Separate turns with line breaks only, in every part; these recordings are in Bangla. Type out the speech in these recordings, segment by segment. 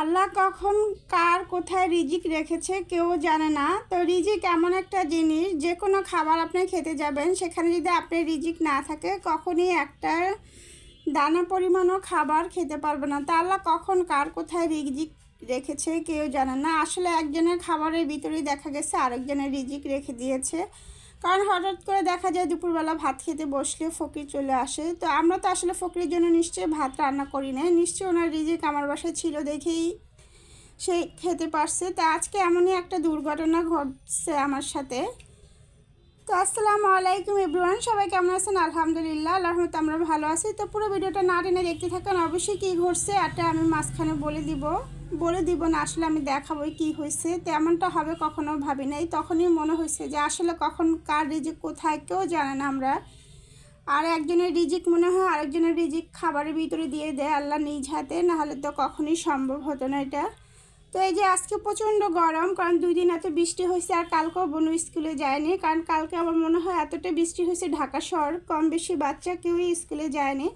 আল্লাহ কখন কার কোথায় রিজিক রেখেছে কেউ জানে না। তো রিজিক এমন একটা জিনিস যে কোনো খাবার আপনি খেতে যাবেন, সেখানে যদি আপনার রিজিক না থাকে, কখনই একটা দানা পরিমাণও খাবার খেতে পারবে না। তা আল্লাহ কখন কার কোথায় রিজিক রেখেছে কেউ জানে না। আসলে একজনের খাবারের ভিতরেই দেখা গেছে, আরেকজনের রিজিক রেখে দিয়েছে। কারণ হঠাৎ করে দেখা যায় দুপুরবেলা ভাত খেতে বসলে ফকির চলে আসে। তো আমরা তো আসলে ফকিরের জন্য নিশ্চয়ই ভাত রান্না করি না নিশ্চয়ই ওনার রিজিক আমার বাসায় ছিল দেখেই সে খেতে পারছে। তো আজকে এমনই একটা দুর্ঘটনা ঘটছে আমার সাথে। তো আসসালামু আলাইকুম এভরিওয়ান, সবাই কেমন আছেন? আলহামদুলিল্লাহ আল্লাহ রহমতে আমরা ভালো আছি। তো পুরো ভিডিওটা না টেনে দেখতে থাকেন, অবশ্যই কী ঘটছে, এটা আমি মাঝখানে বলে দিব। বলে দিব না আসলে আমি দেখাবো কি হয়েছে। তেমনটা হবে কখনো ভাবি নাই। তখনই মনে হয়েছে যে আসলে কখন কার রিজিক কোথায় কেউ জানে না আমরা। আর একজনের রিজিক মনে হয় আরেকজনের রিজিক খাবারের ভিতরে দিয়ে দেয় আল্লাহ নিজ হাতে, নাহলে তো কখনোই সম্ভব হতো না এটা। তো এই যে আজকে প্রচণ্ড গরম, কারণ দুই দিন এত বৃষ্টি হয়েছে আর কালকেও বনু স্কুলে যায়নি। কারণ কালকে আমার মনে হয় এতটা বৃষ্টি হয়েছে ঢাকা শহর, কম বেশি বাচ্চা কেউই স্কুলে যায়নি।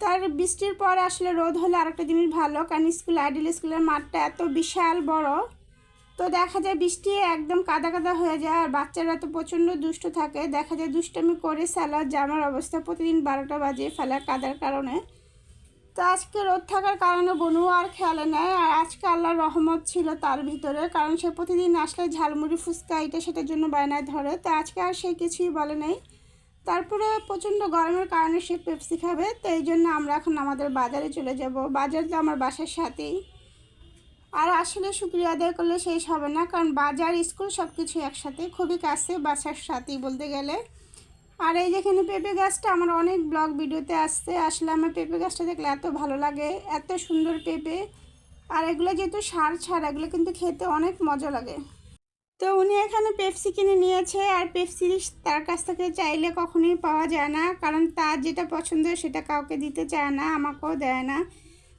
তার বৃষ্টির পর আসলে রোদ হলে আরেকটা জিনিস ভালো, কারণ স্কুল, আইডিয়াল স্কুলের মাঠটা এত বিশাল বড়, তো দেখা যায় বৃষ্টি একদম কাদা কাদা হয়ে যায়, আর বাচ্চারা তো প্রচণ্ড দুষ্ট থাকে। দেখা যায় দুষ্টামি করে স্যালার জামার অবস্থা প্রতিদিন বারোটা বাজে ফেলার কাদার কারণে। তো আজকে রোদ থাকার কারণে বনু আর খেয়ালে নেয়, আর আজকে আল্লাহর রহমত ছিল তার ভিতরে, কারণ সে প্রতিদিন আসলে ঝালমুড়ি, ফুচকা এটা সেটার জন্য বায়নায় ধরে। তো আজকে আর সে কিছুই বলে নাই। তারপরে প্রচণ্ড গরমের কারণে সে পেপসি খাবে, তো এই জন্য আমরা এখন আমাদের বাজারে চলে যাব। বাজার তো আমার বাসার সাথেই। আর আসলে শুক্রিয়া আদায় করলে শেষ হবে না, কারণ বাজার, স্কুল সব কিছু একসাথে, খুবই কাছে, বাসার সাথেই বলতে গেলে। আর এই যেখানে পেঁপে গাছটা, আমার অনেক ব্লগ ভিডিওতে আসছে, আসলে আমার পেঁপে গাছটা দেখলে এত ভালো লাগে, এত সুন্দর পেঁপে। আর এগুলো যেহেতু সার ছাড়া, এগুলো কিন্তু খেতে অনেক মজা লাগে। তো উনি এখানে পেপসি কিনে নিয়েছে আর পেপসি তার কাছ থেকে চাইলে কখনোই পাওয়া যায় না। কারণ তার যেটা পছন্দ সেটা কাউকে দিতে চায় না, আমাকেও দেয় না।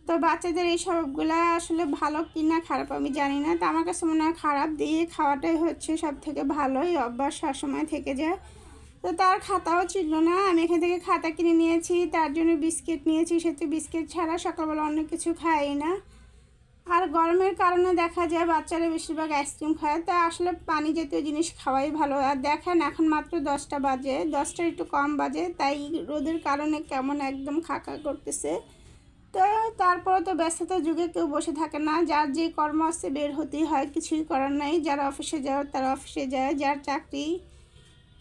তো বাচ্চাদের এই সবগুলো আসলে ভালো কি না খারাপ আমি জানি না। তো আমার কাছে মনে হয় খারাপ দিয়ে খাওয়াটাই হচ্ছে সব থেকে ভালোই অভ্যাস সবসময় থেকে যায়। তো তার খাতাও ছিল না। আমি এখান থেকে খাতা কিনে নিয়েছি। তার জন্য বিস্কিট নিয়েছি। সেহেতু বিস্কিট ছাড়া সকালবেলা অনেক কিছু খাই না। আর গরমের কারণে দেখা যায় বাচ্চারা বেশিরভাগ আইসক্রিম খায়। তা আসলে পানি জাতীয় জিনিস খাওয়াই ভালো। আর দেখেন, এখন মাত্র দশটা বাজে। দশটা একটু কম বাজে, তাই রোদের কারণে কেমন একদম খাকা করতেছে। তো তারপরে তো ব্যস্ততা যুগে কেউ বসে থাকে না। যার যে কর্ম আছে বের হতেই হয়, কিছুই করার নাই। যারা অফিসে যায় তারা অফিসে যায়। যার চাকরি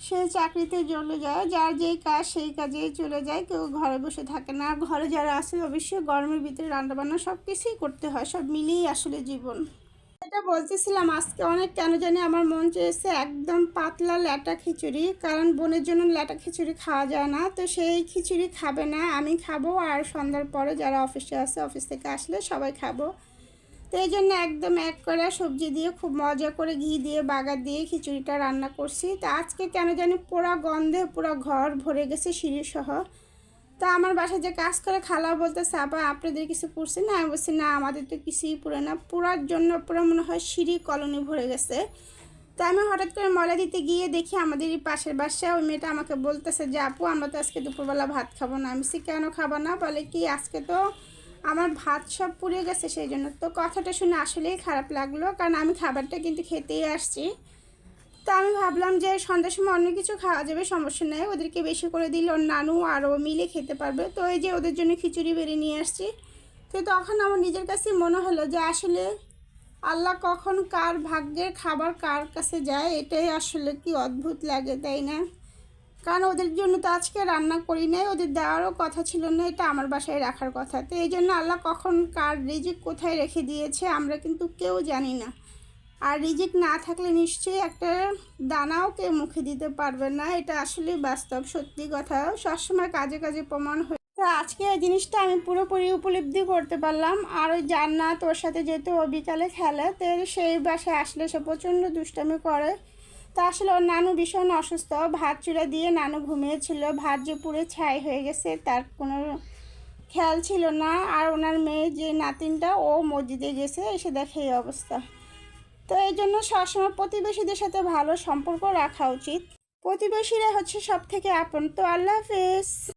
সে চাকরিতে চলে যায়, যার যেই কাজ সেই কাজেই চলে যায়। কেউ ঘরে বসে থাকে না। ঘরে যারা আছে অবশ্যই গরমের ভিতরে রান্নাবান্না সব কিছুই করতে হয়, সব মিলিয়েই আসলে জীবন। এটা বলতেছিলাম, আজকে অনেক কেন জানি আমার মন চেয়েছে একদম পাতলা ল্যাটা খিচুড়ি, কারণ বোনের জন্য ল্যাটা খিচুড়ি খাওয়া যায় না। তো সেই খিচুড়ি খাবে না, আমি খাব, আর সন্ধ্যার পরে যারা অফিসে আছে, অফিস থেকে আসলে সবাই খাব। তো এই জন্য একদম এক করে সবজি দিয়ে খুব মজা করে ঘি দিয়ে, বাগার দিয়ে খিচুড়িটা রান্না করছি। তো আজকে কেন জানি পুরো গন্ধে পুরো ঘর ভরে গেছে সিঁড়ি সহ তো আমার বাসায় যে কাজ করে খালা বলতে আপা, আপনাদের কিছু পড়ছে না? আমি বলছি, না, আমাদের তো কিছুই পড়ে না। পুরার জন্য পুরো মনে হয় সিঁড়ি কলোনি ভরে গেছে। তো আমি হঠাৎ করে ময়লা দিতে গিয়ে দেখি আমাদের এই পাশের বাসা ওই মেয়েটা আমাকে বলতেছে যে, আপু, আমরা তো আজকে দুপুরবেলা ভাত খাব না। আমি সে কেন খাব না? বলে কি, আজকে তো আমার ভাত সব পুড়ে গেছে সেই জন্য। তো কথাটা শুনে আসলেই খারাপ লাগল, কারণ আমি খাবারটা কিন্তু খেতেই আসছি। তো আমি ভাবলাম যে সন্ধ্যার সময় অন্য কিছু খাওয়া যাবে, সমস্যা নেই। ওদেরকে বেশি করে দিলে ওর নানু আরও মিলে খেতে পারবে। তো এই যে ওদের জন্য খিচুড়ি বেরিয়ে নিয়ে আসছি। তো তখন আমার নিজের কাছে মনে হলো যে আসলে আল্লাহ কখন কার ভাগ্যের খাবার কার কাছে যায়, এটাই আসলে কি অদ্ভুত লাগে, তাই না? কারণ ওদের জন্য তো আজকে রান্না করি নাই, ওদের দেওয়ারও কথা ছিল না, এটা আমার বাসায় রাখার কথা। তো এই জন্য আল্লাহ কখন কার রিজিক কোথায় রেখে দিয়েছে আমরা কিন্তু কেউ জানি না। আর রিজিক না থাকলে নিশ্চয়ই একটা দানাও কেউ মুখে দিতে পারবে না, এটা আসলে বাস্তব, সত্যি কথা। সবসময় কাজে কাজে প্রমাণ হয়ে তো আজকে এই জিনিসটা আমি পুরোপুরি উপলব্ধি করতে পারলাম। আর ওই জান্নাত, ওর সাথে যেহেতু ও বিকালে খেলে, তো সেই বাসায় আসলে সে প্রচণ্ড দুষ্টামি করে। তা আসলে ওর নানু ভীষণ অসুস্থ। ভাত চূড়া দিয়ে নানু ঘুমিয়েছিল। ভাত যে পুরে ছাই হয়ে গেছে, তার কোনো খেয়াল ছিল না। আর ওনার মেয়ে যে নাতিনটা, ও মসজিদে গেছে, এসে দেখে এই অবস্থা। তো এই জন্য সবসময় প্রতিবেশীদের সাথে ভালো সম্পর্ক রাখা উচিত। প্রতিবেশীরা হচ্ছে সব থেকে আপন। তো আল্লাহ হাফেজ।